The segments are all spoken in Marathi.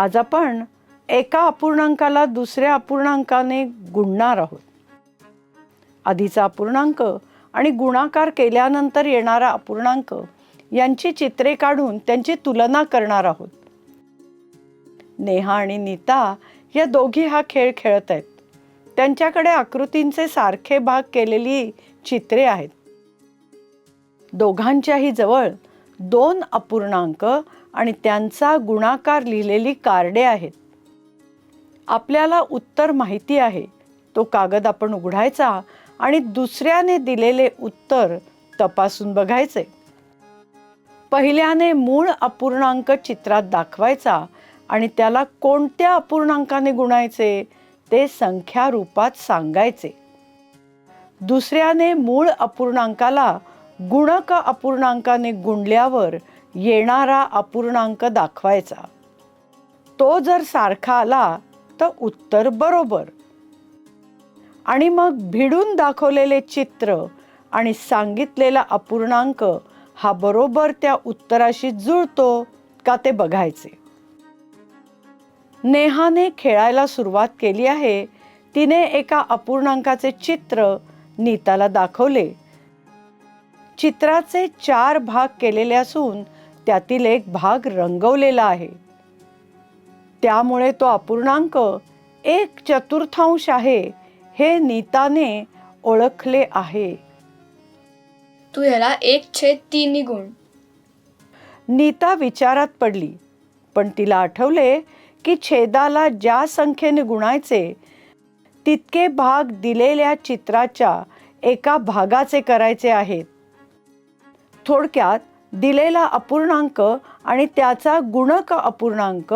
आज आपण एका अपूर्णांकाला दुसऱ्या अपूर्णांकाने गुणणार आहोत. आधीचा अपूर्णांक आणि गुणाकार केल्यानंतर येणारा अपूर्णांक यांची चित्रे काढून त्यांची तुलना करणार आहोत. नेहा आणि नीता या दोघी हा खेळ खेळत आहेत. त्यांच्याकडे आकृतींचे सारखे भाग केलेली चित्रे आहेत. दोघांच्याही जवळ दोन अपूर्णांक आणि त्यांचा गुणाकार लिहिलेली कार्डे आहेत. आपल्याला उत्तर माहिती आहे. तो कागद आपण उघडायचा आणि दुसऱ्याने दिलेले उत्तर तपासून बघायचे. पहिल्याने मूळ अपूर्णांक चित्रात दाखवायचा आणि त्याला कोणत्या अपूर्णांकाने गुणायचे ते संख्या रूपात सांगायचे. दुसऱ्याने मूळ अपूर्णांकाला गुणक अपूर्णांकाने गुणल्यावर येणारा अपूर्णांक दाखवायचा. तो जर सारखा आला तर उत्तर बरोबर. आणि मग भिडून दाखवलेले चित्र आणि सांगितलेला अपूर्णांक हा बरोबर त्या उत्तराशी जुळतो का ते बघायचे. नेहाने खेळायला सुरुवात केली आहे. तिने एका अपूर्णांकाचे चित्र नीताला दाखवले. चित्राचे चार भाग केलेले असून त्यातील एक भाग रंगवलेला आहे. त्यामुळे तो अपूर्णांक एक चतुर्थांश आहे हे नीताने ओळखले आहे. तू ह्याला एक छेद तीन गुण नीता विचारात पडली पण तिला आठवले की छेदाला ज्या संख्येने गुणायचे तितके भाग दिलेल्या चित्राच्या एका भागाचे करायचे आहेत. थोडक्यात दिलेला अपूर्णांक आणि त्याचा गुणक अपूर्णांक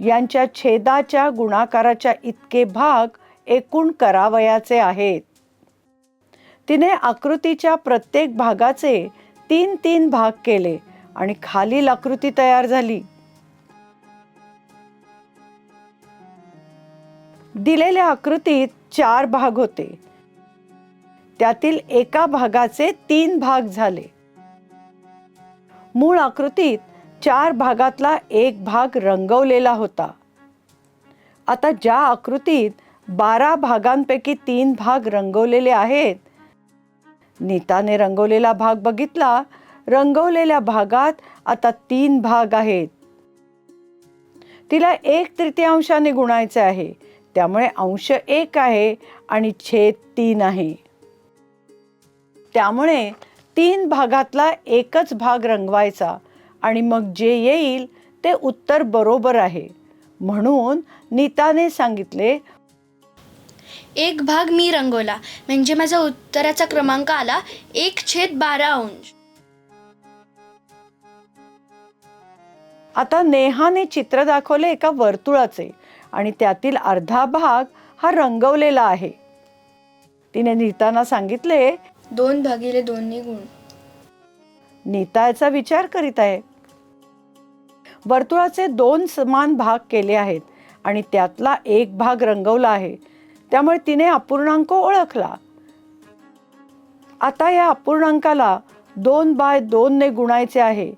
यांच्या छेदाच्या गुणाकाराच्या इतके भाग एकूण करावयाचे आहेत. तिने आकृतीच्या प्रत्येक भागाचे तीन तीन भाग केले आणि खालील आकृती तयार झाली. दिलेल्या आकृतीत चार भाग होते. त्यातील एका भागाचे तीन भाग झाले. मूळ आकृतीत चार भागातला एक भाग रंगवलेला होता. आता ज्या आकृतीत बारा भागांपैकी तीन भाग रंगवलेले आहेत नीताने रंगवलेला भाग बघितला रंगवलेल्या भागात आता तीन भाग आहेत. तिला एक तृतीयांशाने गुणायचे आहे त्यामुळे अंश एक आहे आणि छेद तीन आहे. त्यामुळे तीन भागातला एकच भाग रंगवायचा आणि मग जे येईल ते उत्तर बरोबर आहे. म्हणून नीताने सांगितले एक भाग मी रंगवला म्हणजे माझा उत्तराचा क्रमांक आला एक छेद बारा अंश. आता नेहाने चित्र दाखवले एका वर्तुळाचे आणि त्यातील अर्धा भाग हा रंगवलेला आहे. तिने नीताना सांगितले दोन भागिले दोन्ही गुण. नीता विचार करीत आहे. वर्तुळाचे दोन समान भाग केले आहेत आणि त्यातला एक भाग रंगवला आहे. त्यामुळे तिने अपूर्णांक ओळखला. आता या अपूर्णांकाला दोन बाय दोनने गुणायचे आहे.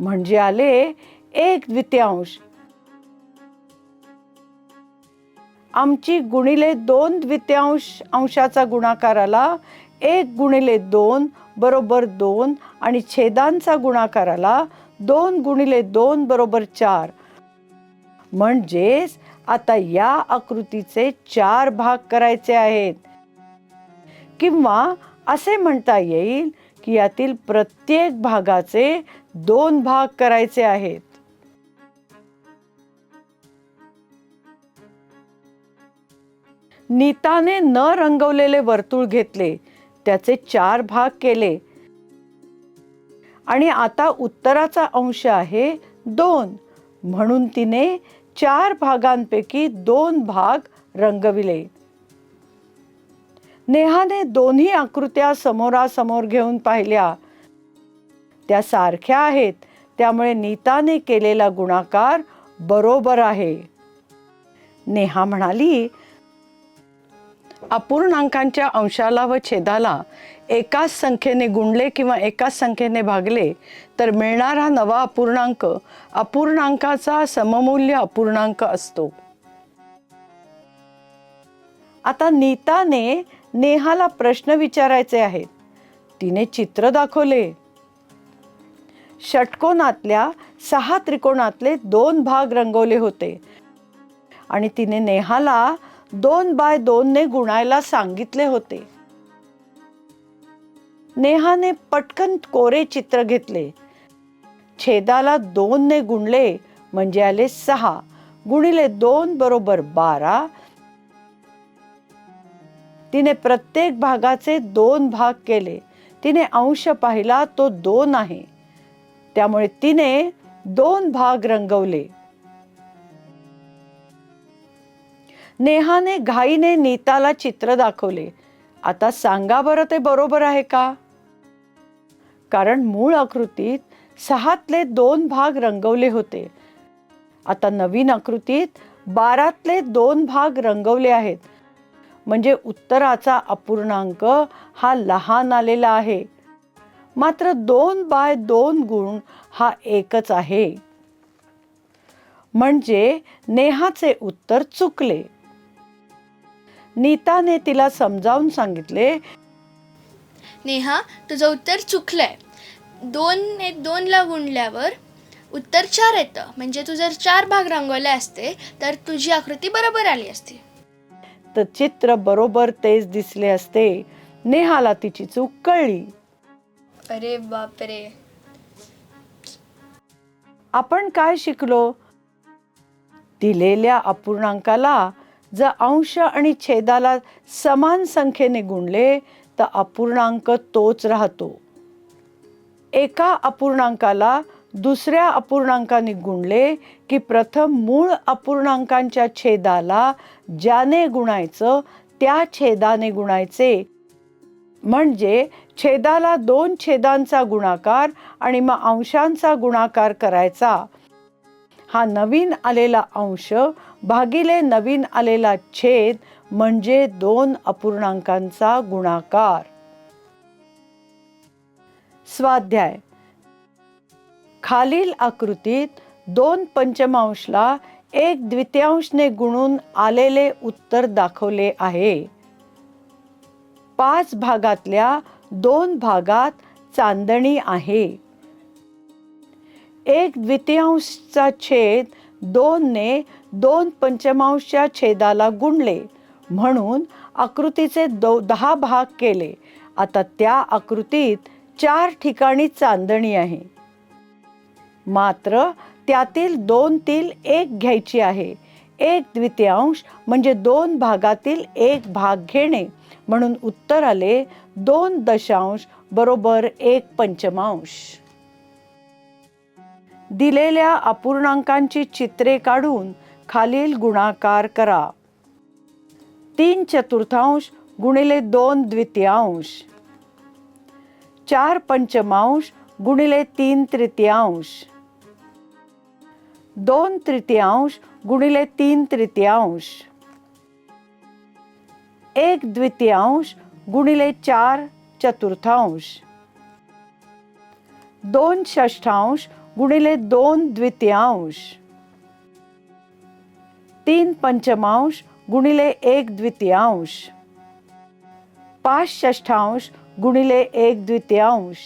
म्हणजे आले एक द्वितीयांश. आमची गुणिले दोन द्वितीयांश अंशाचा गुणाकार आला एक गुणिले दोन बरोबर दोन आणि छेदांचा गुणाकार आला दोन गुणिले दोन बरोबर चार. म्हणजेच आता या आकृतीचे चार भाग करायचे आहेत. किंवा असे म्हणता येईल की यातील प्रत्येक भागाचे दोन भाग करायचे आहेत. नीताने न रंगवलेले वर्तुळ घेतले. त्याचे चार भाग केले. आणि आता उत्तराचा अंश आहे दोन. म्हणून तिने चार भागांपैकी दोन भाग रंगविले. नेहाने दोन्ही आकृत्या समोरासमोर घेऊन पाहिल्या. त्या सारख्या आहेत. त्यामुळे नीताने केलेला गुणाकार बरोबर आहे. नेहा म्हणाली अपूर्णांकांच्या अंशाला व छेदाला एकाच संख्येने गुणले किंवा एकाच संख्येने भागले तर मिळणारा नवा अपूर्णांक अपूर्णांकाचा सममूल्य अपूर्णांक असतो. आता नीताने नेहाला प्रश्न विचारायचे आहेत. तिने चित्र दाखवले. षटकोनातल्या सहा त्रिकोणातले दोन भाग रंगवले होते. आणि तिने नेहाला दोन बाय दोनने गुणायला सांगितले होते. नेहाने पटकन कोरे चित्र घेतले. छेदाला दोनने गुणले म्हणजे आले सहा. गुणिले दोन बरोबर बारा. तिने प्रत्येक भागाचे दोन भाग केले. तिने अंश पाहिला तो दोन आहे. त्यामुळे तिने दोन भाग रंगवले. नेहाने घाईने नीताला चित्र दाखवले. आता सांगा बरं ते बरोबर आहे का? कारण मूळ आकृतीत सहातले दोन भाग रंगवले होते. आता नवीन आकृतीत बारातले दोन भाग रंगवले आहेत. म्हणजे उत्तराचा अपूर्णांक हा लहान आलेला आहे. मात्र दोन बाय दोन गुण हा एकच आहे. म्हणजे नेहाचे उत्तर चुकले. नीताने तिला समजावून सांगितले नेहा तुझं उत्तर चुकलंय. दोन ने दोनला गुणल्यावर उत्तर चार येतं. म्हणजे तू जर चार भाग रंगवले असते तर तुझी आकृती बरोबर आली असती. तर चित्र बरोबर तेच दिसले असते. नेहाला तिची चूक कळली. अरे बापरे. आपण काय शिकलो? दिलेल्या अपूर्णांकाला जर अंश आणि छेदाला समान संख्येने गुणले तर अपूर्णांक तोच राहतो. एका अपूर्णांकाला दुसऱ्या अपूर्णांकाने गुणले की प्रथम मूळ अपूर्णांकांच्या छेदाला ज्याने गुणायचं त्या छेदाने गुणायचे. म्हणजे छेदाला दोन छेदांचा गुणाकार आणि मग अंशांचा गुणाकार करायचा. हा नवीन आलेला अंश भागिले नवीन आलेला छेद म्हणजे दोन अपूर्णांकांचा गुणाकार. स्वाध्याय. खालील आकृतीत दोन पंचमांशला एक द्वितीयांशने गुणून आलेले उत्तर दाखवले आहे. पाच भागातल्या दोन भागात चांदणी आहे. एक द्वितीयांशचा छेद दोनने दोन पंचमांशच्या छेदाला गुणले. म्हणून आकृतीचे दो दहा भाग केले. आता त्या आकृतीत चार ठिकाणी चांदणी आहे. मात्र त्यातील दोन तील एक घ्यायची आहे. एक द्वितीयांश म्हणजे दोन भागातील एक भाग घेणे. म्हणून उत्तर आले दोन दशांश बरोबर एक पंचमांश. दिलेल्या अपूर्णांकांची चित्रे काढून खालील गुणाकार करा. तीन चतुर्थांश गुणिले दोन द्वितीयांश. चार पंचमांश गुणिले तीन तृतीयांश. दोन तृतीयांश गुणिले तीन तृतीयांश. एक द्वितीयांश गुणिले चार चतुर्थांश. दोन षष्ठांश गुणिले दोन द्वितीयांश. तीन पंचमांश गुणिले एक द्वितीयांश. पाच षष्ठांश गुणिले एक द्वितीयांश.